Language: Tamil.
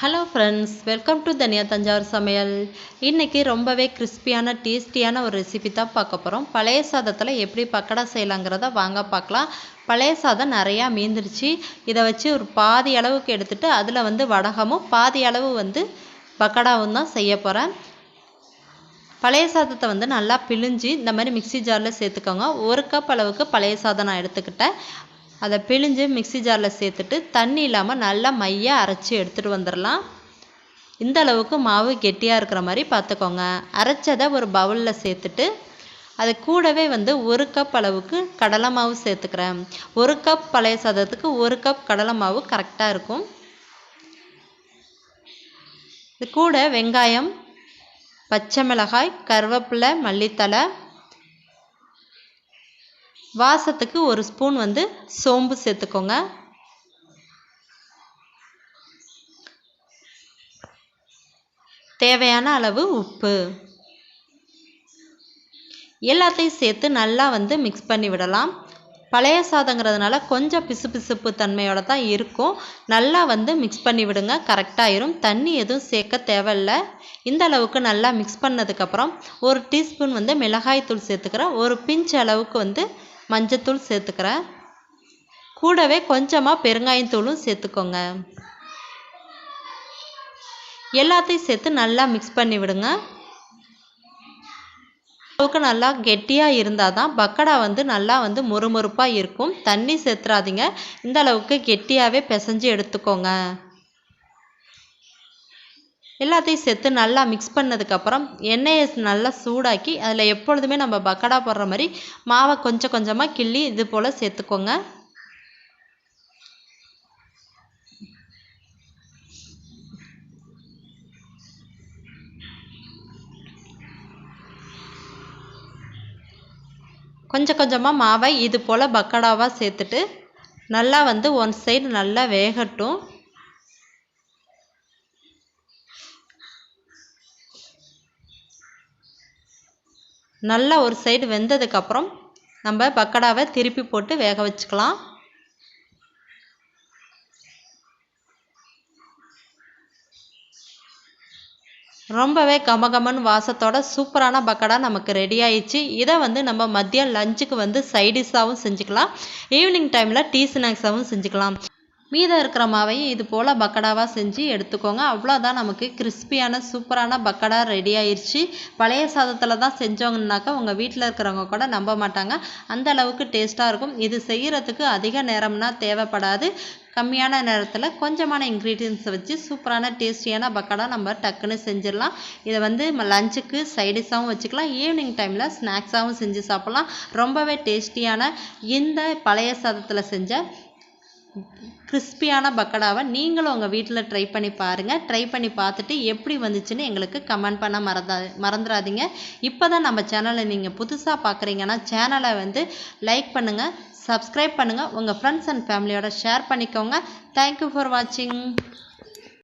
ஹலோ ஃப்ரெண்ட்ஸ் வெல்கம் டு தனியா தஞ்சாவூர் சமையல் இன்றைக்கி ரொம்பவே கிறிஸ்பியான டேஸ்டியான ஒரு ரெசிபி தான் பார்க்க போகிறோம் பழைய சாதத்தில் எப்படி பக்கடா செய்யலாங்கிறத வாங்க பார்க்கலாம். பழைய சாதம் நிறையா மீந்துருச்சு. இதை வச்சு ஒரு பாதி அளவுக்கு எடுத்துகிட்டு அதில் வந்து வடகமும் பாதி அளவு வந்து பக்கடாவும் தான் செய்ய போகிறேன் பழைய சாதத்தை வந்து நல்லா பிழிஞ்சு இந்த மாதிரி மிக்ஸி ஜாரில் சேர்த்துக்கோங்க. ஒரு கப் அளவுக்கு பழைய சாதம் நான் எடுத்துக்கிட்டேன். அதை பிழிஞ்சு மிக்ஸி ஜாரில் சேர்த்துட்டு தண்ணி இல்லாமல் நல்லா மையாக அரைச்சி எடுத்துகிட்டு வந்துடலாம் இந்த அளவுக்கு மாவு கெட்டியாக இருக்கிற மாதிரி பார்த்துக்கோங்க. அரைச்சதை ஒரு பவுலில் சேர்த்துட்டு அது கூடவே வந்து ஒரு கப் அளவுக்கு கடலை மாவு சேர்த்துக்கிறேன். ஒரு கப் பழைய சாதத்துக்கு ஒரு கப் கடலை மாவு கரெக்டாக இருக்கும். இது கூட வெங்காயம் பச்சை மிளகாய் கருவேப்பிலை மல்லித்தலை வாசத்துக்கு ஒரு ஸ்பூன் வந்து சோம்பு சேர்த்துக்கோங்க. தேவையான அளவு உப்பு. எல்லாத்தையும் சேர்த்து நல்லா வந்து மிக்ஸ் பண்ணி விடலாம். பழைய சாதங்கிறதுனால கொஞ்சம் பிசுபிசுப்பு தன்மையோட தான் இருக்கும். நல்லா வந்து மிக்ஸ் பண்ணி விடுங்க. கரெக்டாயிரும் தண்ணி எதுவும் சேர்க்க தேவையில்ல. இந்த அளவுக்கு நல்லா மிக்ஸ் பண்ணதுக்கப்புறம் ஒரு டீஸ்பூன் வந்து மிளகாய் தூள் சேர்த்துக்கிறேன். ஒரு பிஞ்ச் அளவுக்கு வந்து மஞ்சத்தூள் சேர்த்துக்கிறேன். கூடவே கொஞ்சமாக பெருங்காயத்தூளும் சேர்த்துக்கோங்க. எல்லாத்தையும் சேர்த்து நல்லா மிக்ஸ் பண்ணி விடுங்க. அளவுக்கு நல்லா கெட்டியாக இருந்தால் தான் பக்கடா வந்து நல்லா வந்து மொறுமொறுப்பாக இருக்கும். தண்ணி சேர்த்துறாதீங்க. இந்த அளவுக்கு கெட்டியாகவே பிசைஞ்சு எடுத்துக்கோங்க. எல்லாத்தையும் சேர்த்து நல்லா மிக்ஸ் பண்ணதுக்கப்புறம் எண்ணெயை நல்லா சூடாக்கி அதில் எப்பொழுதுமே நம்ம பக்கடா போடுற மாதிரி மாவை கொஞ்சம் கொஞ்சமாக கிள்ளி இது போல் சேர்த்துக்கோங்க. கொஞ்சம் கொஞ்சமாக மாவை இது போல் பக்கடாவாக சேர்த்துட்டு நல்லா வந்து ஒன் சைடு நல்லா வேகட்டும். நல்லா ஒரு சைடு வெந்ததுக்கப்புறம் நம்ம பக்கடாவை திருப்பி போட்டு வேக வச்சுக்கலாம். ரொம்பவே கமகமன் வாசத்தோட சூப்பரான பக்கடா நமக்கு ரெடி ஆயிடுச்சு. இதை வந்து நம்ம மதியம் லஞ்சுக்கு வந்து சைடிஷாகவும் செஞ்சுக்கலாம். ஈவினிங் டைமில் டீ ஸ்நாக்ஸாகவும் செஞ்சுக்கலாம். மீதம் இருக்கிற மாவையும் இது போல் பக்கடாவாக செஞ்சு எடுத்துக்கோங்க. அவ்வளோதான் நமக்கு கிறிஸ்பியான சூப்பரான பக்கடா ரெடி ஆயிடுச்சு பழைய சாதத்தில் தான் செஞ்சோங்கனாக்கா உங்கள் வீட்டில் இருக்கிறவங்க கூட நம்ப மாட்டாங்க. அந்த அளவுக்கு டேஸ்ட்டாக இருக்கும். இது செய்கிறதுக்கு அதிக நேரம்னா தேவைப்படாது. கம்மியான நேரத்தில் கொஞ்சமான இன்க்ரீடியன்ஸை வச்சு சூப்பரான டேஸ்டியான பக்கடா நம்ம டக்குன்னு செஞ்சிடலாம். இதை வந்து லஞ்சுக்கு சைடிஷாகவும் வச்சுக்கலாம். ஈவினிங் டைமில் ஸ்நாக்ஸாகவும் செஞ்சு சாப்பிட்லாம். ரொம்பவே டேஸ்டியான இந்த பழைய சாதத்தில் செஞ்ச கிறிஸ்பியான பக்கடாவை நீங்களும் உங்கள் வீட்டில் ட்ரை பண்ணி பாருங்கள் ட்ரை பண்ணி பார்த்துட்டு எப்படி வந்துச்சுன்னு எங்களுக்கு கமெண்ட் பண்ண மறந்தா மறந்துடாதீங்க இப்போ தான் நம்ம சேனலை நீங்கள் புதுசாக பார்க்குறீங்கன்னா சேனலை வந்து லைக் பண்ணுங்கள் சப்ஸ்கிரைப் பண்ணுங்கள் உங்கள் ஃப்ரெண்ட்ஸ் அண்ட் ஃபேமிலியோட ஷேர் பண்ணிக்கோங்க. தேங்க்யூ ஃபார் வாட்சிங்